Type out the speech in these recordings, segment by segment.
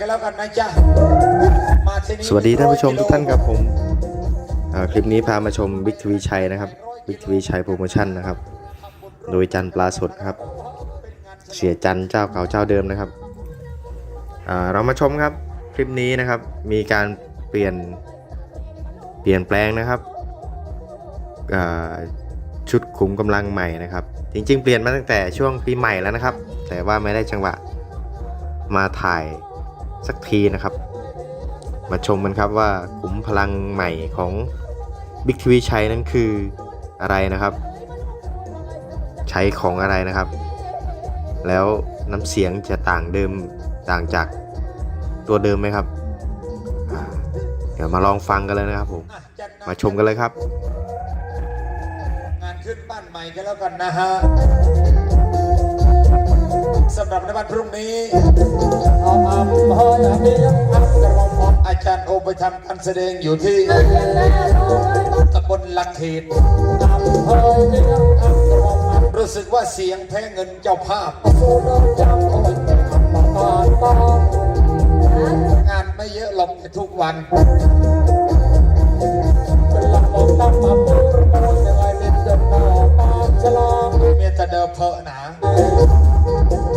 กันนะจ๊ะมาที่นี่สวัสดีท่านผู้ชมทุกท่านครับผมคลิปนี้พามาชมบิ๊กทวีชัยนะครับบิ๊กทวีชัยโปรโมชั่นนะครับ โดยจันปลาสดครับ เสียจันเจ้าเก่าเจ้าเดิมนะครับเรามาชมครับคลิปนี้นะครับมีการเปลี่ยนเปลี่ยนแปลงนะครับชุดขุมกำลังใหม่นะครับ จริงๆ เปลี่ยนมาตั้งแต่ช่วงปีใหม่แล้วนะครับ แต่ว่าไม่ได้จังหวะมาถ่าย สักทีนะครับ มาชมกันครับว่าขุมพลังใหม่ของบิ๊กทีวีชัยนั้นคืออะไรนะครับ ใช้ของอะไรนะครับ แล้วน้ำเสียงจะต่างเดิมต่างจากตัวเดิมไหมครับ เดี๋ยวมาลองฟังกันเลยนะครับผมมาชมกันเลยครับ งานขึ้นบ้านใหม่กันแล้วกันนะฮะ สำหรับในวันพรุ่งนี้อำเภอเดียงอักกระหม่อมอาจารย์โอไปทำการแสดงอยู่ที่ตำบลลักเขตอำเภอเดียงอักกระหม่อมรู้สึกว่าเสียงแพ้เงินเจ้าภาพงานไม่เยอะหรอกทุกวันเมียจะเดิมเพอะหนาอ่า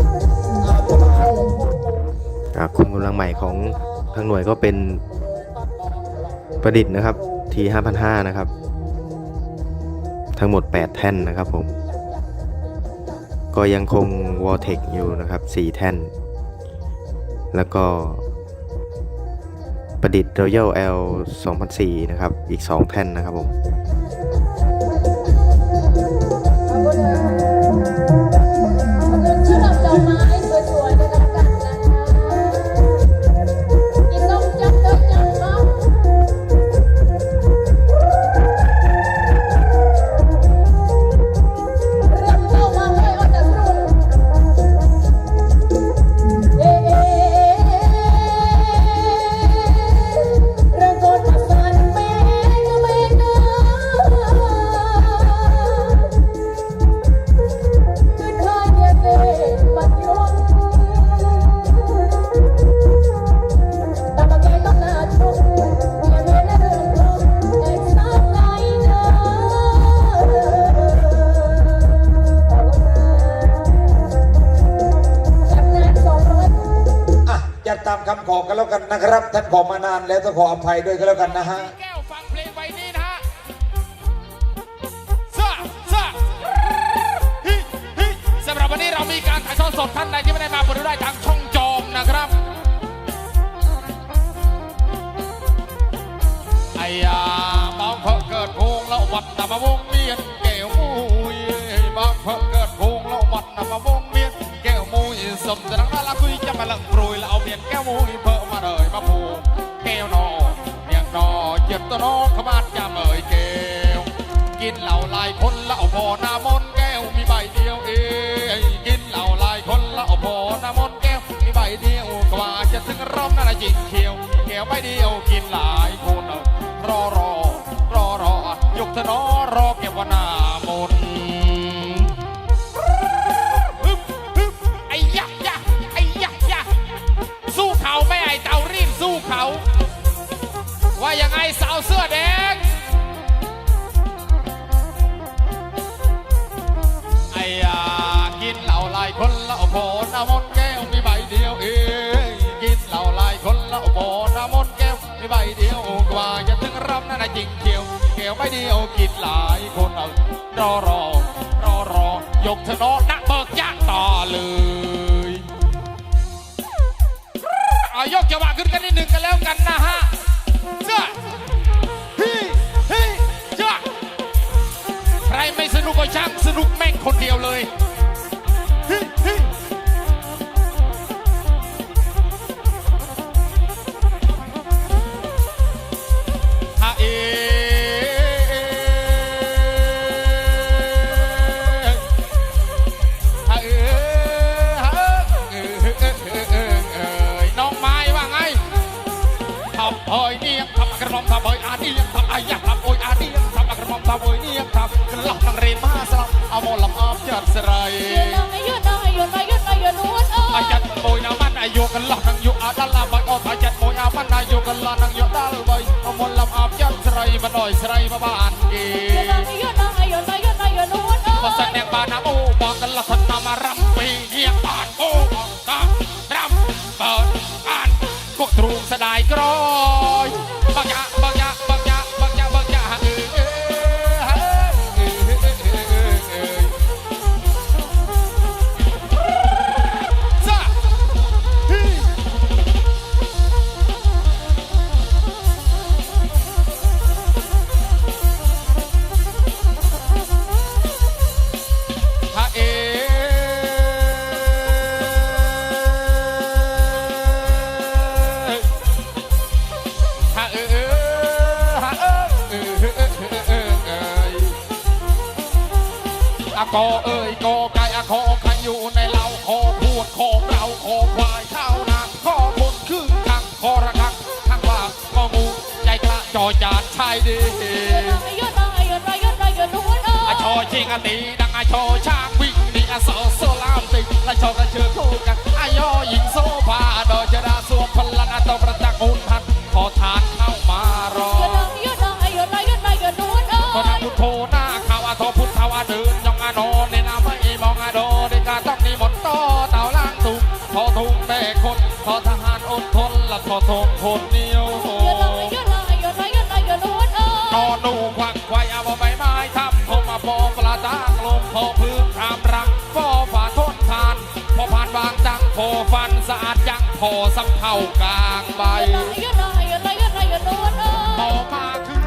คุมกำลังใหม่ของทางหน่วยก็เป็นประดิษฐ์นะครับ T 5,500นะครับ ทั้งหมด 8 แท่นนะครับผม ก็ยังคง v o r t e x อยู่นะครับ 4 แท่น แล้วก็ประดิษฐ์ Royal L 2004นะครับ อีก 2 แท่นนะครับผม ภัยด้วยกันแล้วกันนะฮะแก้วฟังเพลงว้นี้นะฮะซาซาฮิฮิสำหรับวันนี้เรามีการถ่ายทอดสดท่านใดที่ไม่ได้มาโปรดดูได้ทางช่องจอมนะครับไอ้ยามองเพอเกิดพงแล้ววัดนำมาวงเวียนแก้วมุยบางเพอเกิดพงแล้ววัดนำมาวงเวียนแก้วมุยสมจะนังน่ารักคุยจะมาลังปรุยแล้วเอาเมียนแก้วมุยเพอมาเลยมาผูกแก้วนอน จ็บตัวนอขมาดจะเมยแก้ว กินเหล้าหลายคนแล้วเอาพอหน้ามนแก้วมีใบเดียวเองกินเหล้าหลายคนแล้วเอาพอหน้ามนแก้วมีใบเดียวกว่าจะถึงรอบนั่นนะจริงเขียวแก้วใบเดียวกินหลายคนรอรอรอรอยกเถอะนอรอแก้วว่าหน้า ว่ายังไงสาวเสื้อแดง ไอ้ยากินเหล้าหลายคนแล้วพอน้ำมนแก้วมีใบเดียวเองกินเหล้าหลายคนแล้วพอน้ำมนแก้วมีใบเดียวกว่าจะถึงรำนั่นนะจริงเขียวแก้วใบเดียวกินหลายคนเอารอรอรอรอยกเถอะเนอนักเบิกยากต่อเลยเอายกจังหวะขึ้นกันนิดหนึ่งกันแล้วกันนะฮะ จ้าฮีฮีจ้าใครไม่สนุกก็ช่างสนุกแม่งคนเดียวเลย អមលំអបចាត់ស្រីអាយុដល់អាយុដល់អាយុដល់អាយុនួនអូអាចាត់មួយណាបានអាយុកន្លះនឹងយុអដល់ឡាបើអូអាចាត់មួយអាបានអាយុកន្លះនឹងយុដល់បីអមលំអបចាត់ស្រីមិនអោយស្រីមកបានគេអាយុដល់អាយុដល់អាយុដល់អាយុនួនអូបើសិនអ្នកបានណាអូបងកន្លះហ្នឹងមករំពីងាកបានអូអង្កាំត្រាំបើអានគុកទ្រូងស្ដាយក្រោ ชิงอตีดังอาชชาวิ่งหนีอาโซโซลามติและชกันเชื่อคู่กันอายอหญิงโซฟาดอยจะดาสวมพลันอาตอประจักษ์อุนทันขอทานเข้ามารอ yo no, yo no, yo no, yo no, yo ก็ no. นางพุทโธหน้าขาวอาทอพุทธาวาเดินยองอาโนในนามไม่มองอาโดในกาต้องนิมนต์ต่อเต่าล่างตุงทอทุงแม่คนทอทหารอดทนและทอทงคนเหนียว Yo no, yo no, yo no, yo no, yo no, นอ yo นดูควักควายเอา พอปลาตางลงพอพื้นทำรังฟอฝาทนทาน พอผ่านบางจังพอฟันสะอาดยังพอสำเภากลางใบ no, yo no, yo no, yo no, yo no, พอ yo no. มาขึ้นย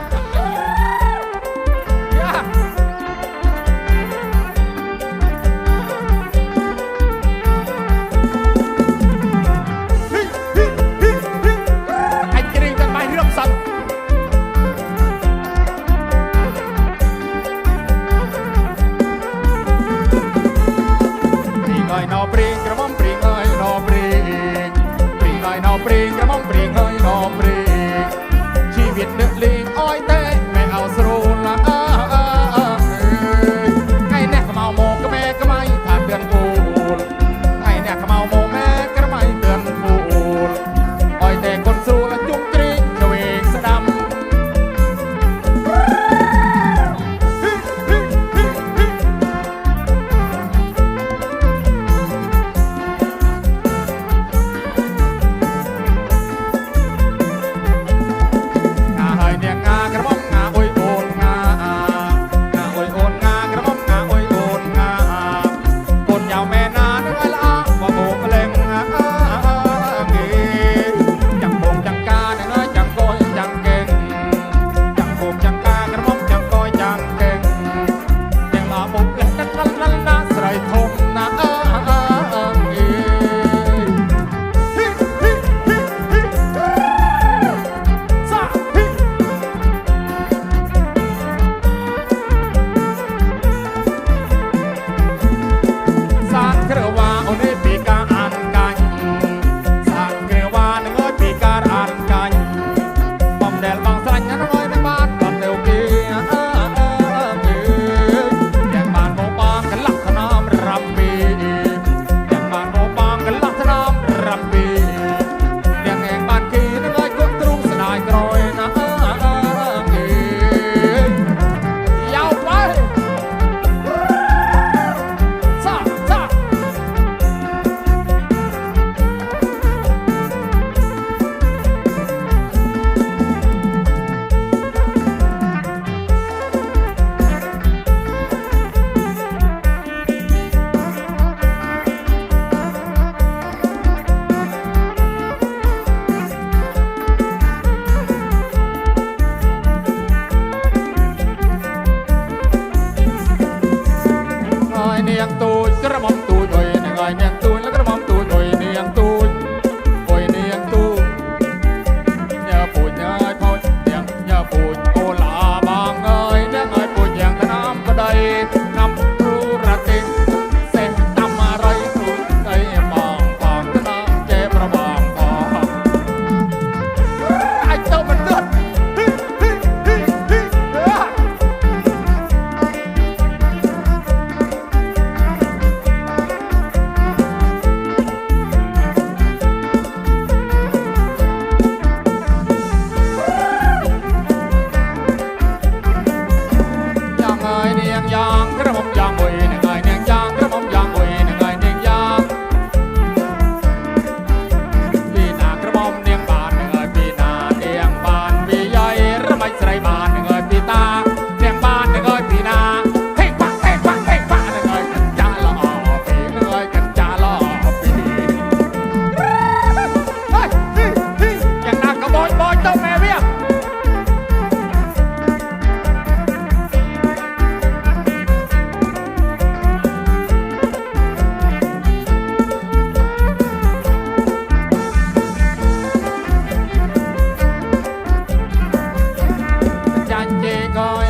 Manchego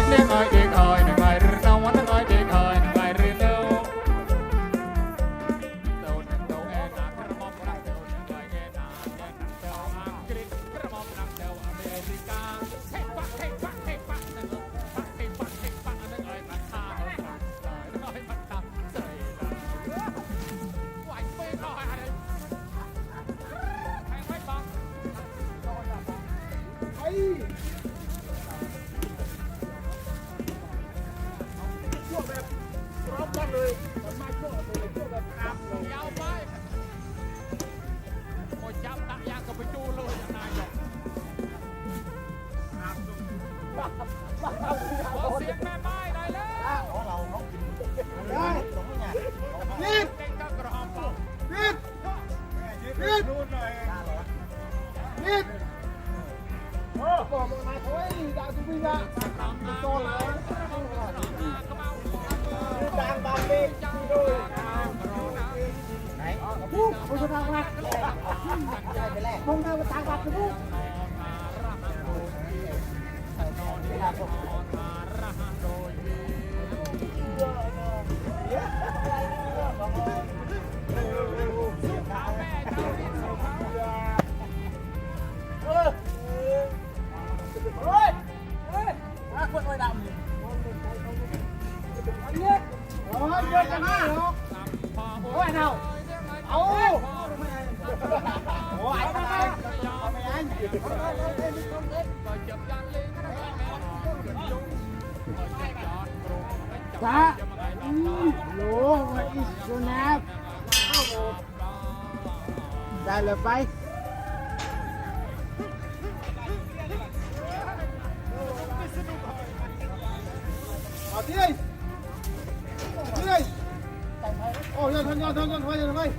Dạ Lúa mà ít số nạp Dạ là bay Hãy subscribe ভাই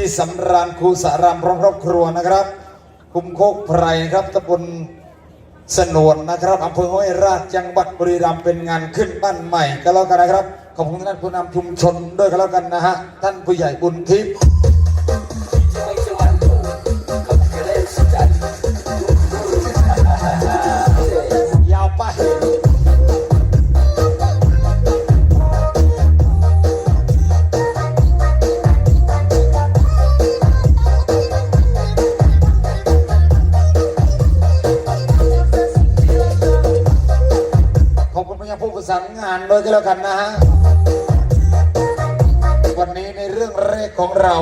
รีสำรานครูสารามร้องครอบครัวนะครับ คุมโคกไพรครับตะบนสนวนนะครับอำเภอห้วยราชจังหวัดบุรีรัมย์เป็นงานขึ้นบ้านใหม่ก็แล้วกันนะครับ ขอบคุณท่านผู้นำชุมชนด้วยก็แล้วกันนะฮะท่านผู้ใหญ่บุญทิพย์านดยก็แล้วกันนะฮะ วันนี้ในเรื่องแรกของเรา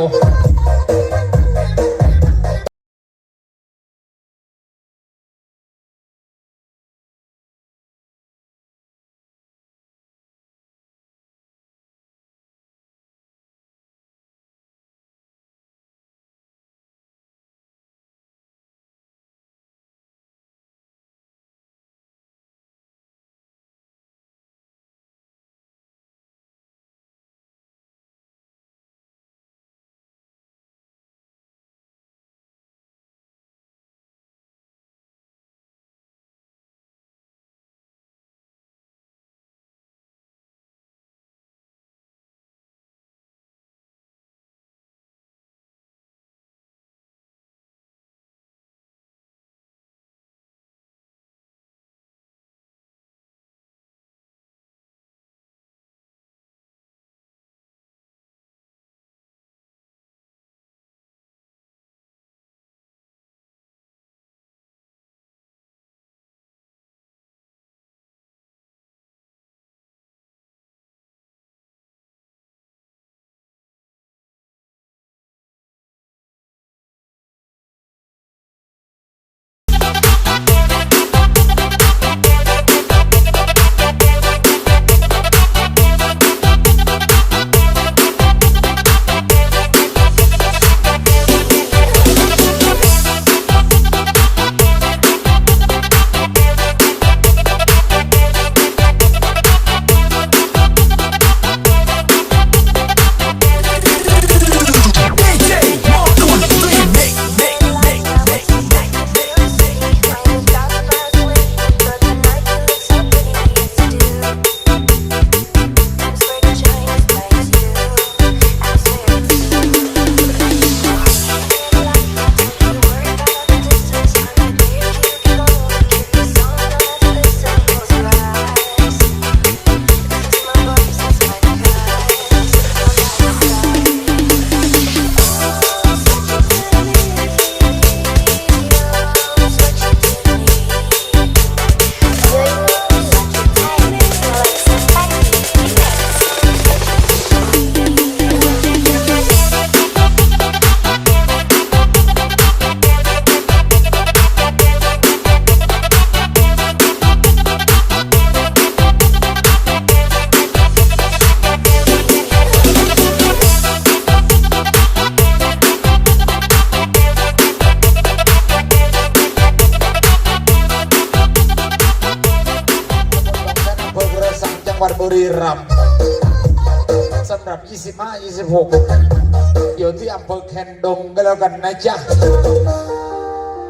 26 อยู่ที่อำเภอแคนดงก็แล้วกันนะจ๊ะ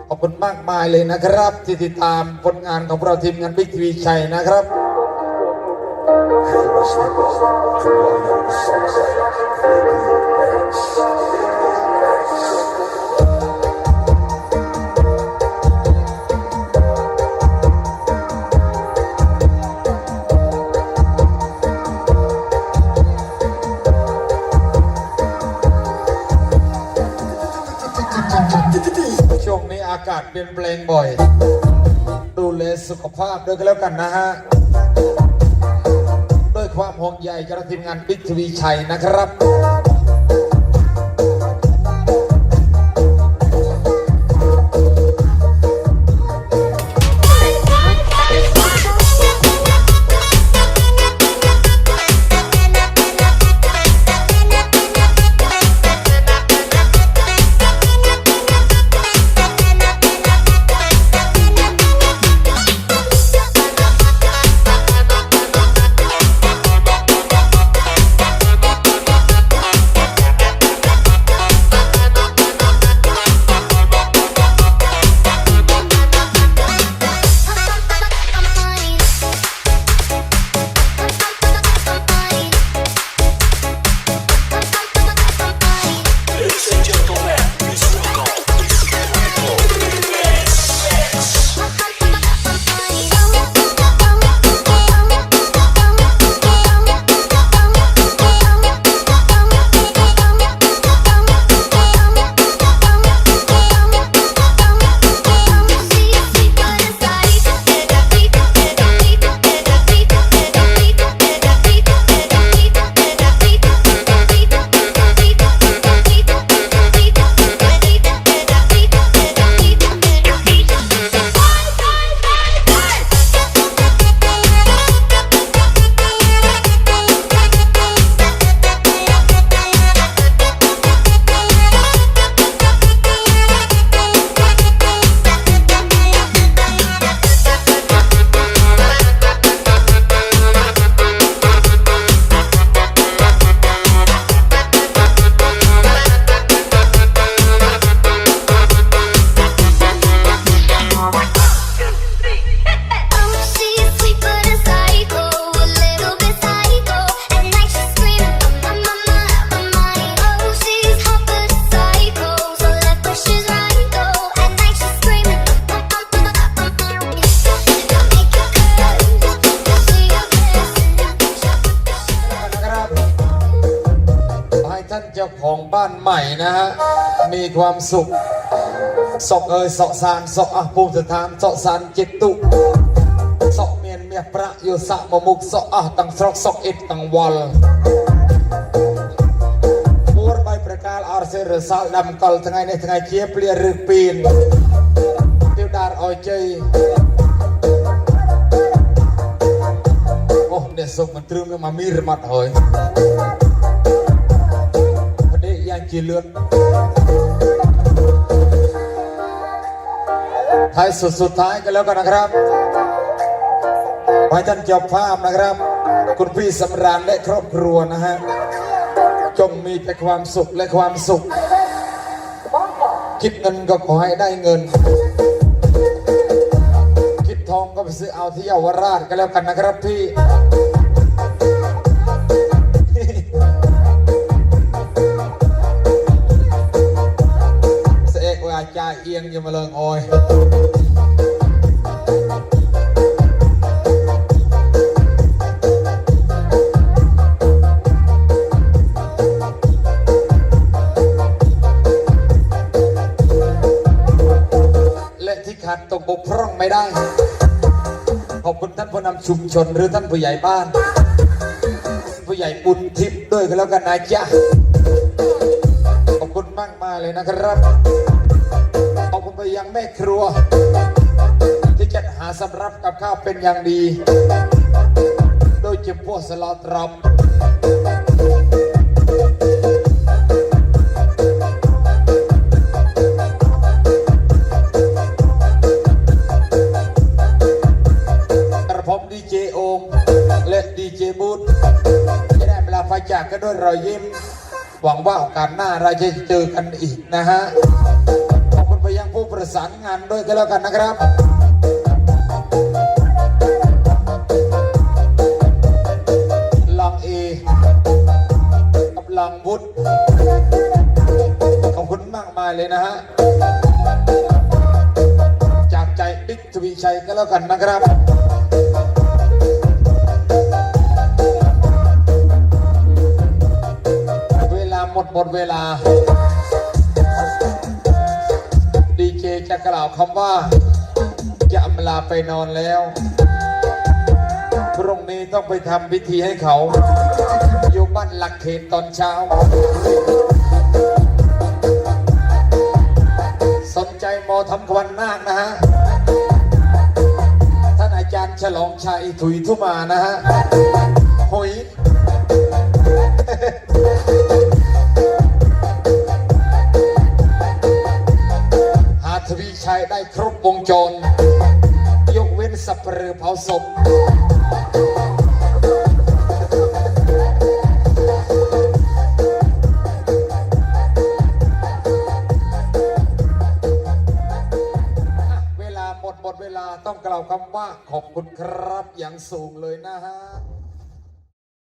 ขอบคุณมากมายเลยนะครับ ที่ติดตามผลงานของเราทีมงานบิ๊กทีวีชัยนะครับช่าศเปลี่ยนแปลงบ่อย ดูแลสุขภาพด้วยกันแล้วกันนะฮะด้วยความห่วงใยจากทีมงานบิ๊กทวีชัยนะครับ ความสุขสอกเอยสอกสารสอกอ่ะภูมิสถานสอกสารจิตตุสอกเมียนเมียประโยสะมมุกสอกอ่ะตังสรอกสอกอิดตังวอลពួរបីប្រកាលអរសេរសល់ដាំកលថ្ងៃនេះថ្ងៃជាព្រារឹកពីនទិវតារអោយជ័យអូអ្នកសុកមិនត្រឹមនឹងមកមីរមាត់ហើយ จีเลือดท้ายสุดสุดท้ายกันแล้วกันนะครับให้ท่านเจ้าภาพนะครับ คุณพี่สำราญและครอบครัวนะฮะ จงมีแต่ความสุขและความสุข คิดเงินก็ขอให้ได้เงิน คิดทองก็ไปซื้อเอาที่เยาวราชกันแล้วกันนะครับพี่ ยังมาเลิงโอยและที่ขาดตกบกพร่องไม่ได้ ขอบคุณท่านผู้นำชุมชนหรือท่านผู้ใหญ่บ้าน ผู้ใหญ่บุญทิพย์ด้วยกันแล้วกันนะจ๊ะ ขอบคุณมากมากเลยนะครับ ยังแม่ครัว ที่จัดหาสำรับกับข้าวเป็นอย่างดี โดยเฉพาะสลอตรอบกระผมดีเจโอมและดีเจเจบูธจะได้เวลาไปจากกันด้วยรอยยิ้ม หวังว่าโอกาสหน้าเราจะเจอกันอีกนะฮะ สานงานด้วยกันแล้วกันนะครับลองเอกับลองวุฒขอบคุณมากมายเลยนะฮะ จากใจบิ๊กทวีชัยก็แล้วกันนะครับเวลาหมดหมดเวลา เจจะกล่าวคำว่า จะอำลาไปนอนแล้ว พรุ่งนี้ต้องไปทำพิธีให้เขา อยู่บ้านหลักเขตตอนเช้า สนใจมอทำควันนาคนะฮะ ท่านอาจารย์ฉลองชัยถุยทุมานะฮะหุย ชัยได้ครบวงจร ยกเว้นสับเปลือเผาศพเวลาหมดหมดเวลาต้องกล่าวคำว่าขอบคุณครับอย่างสูงเลยนะฮะ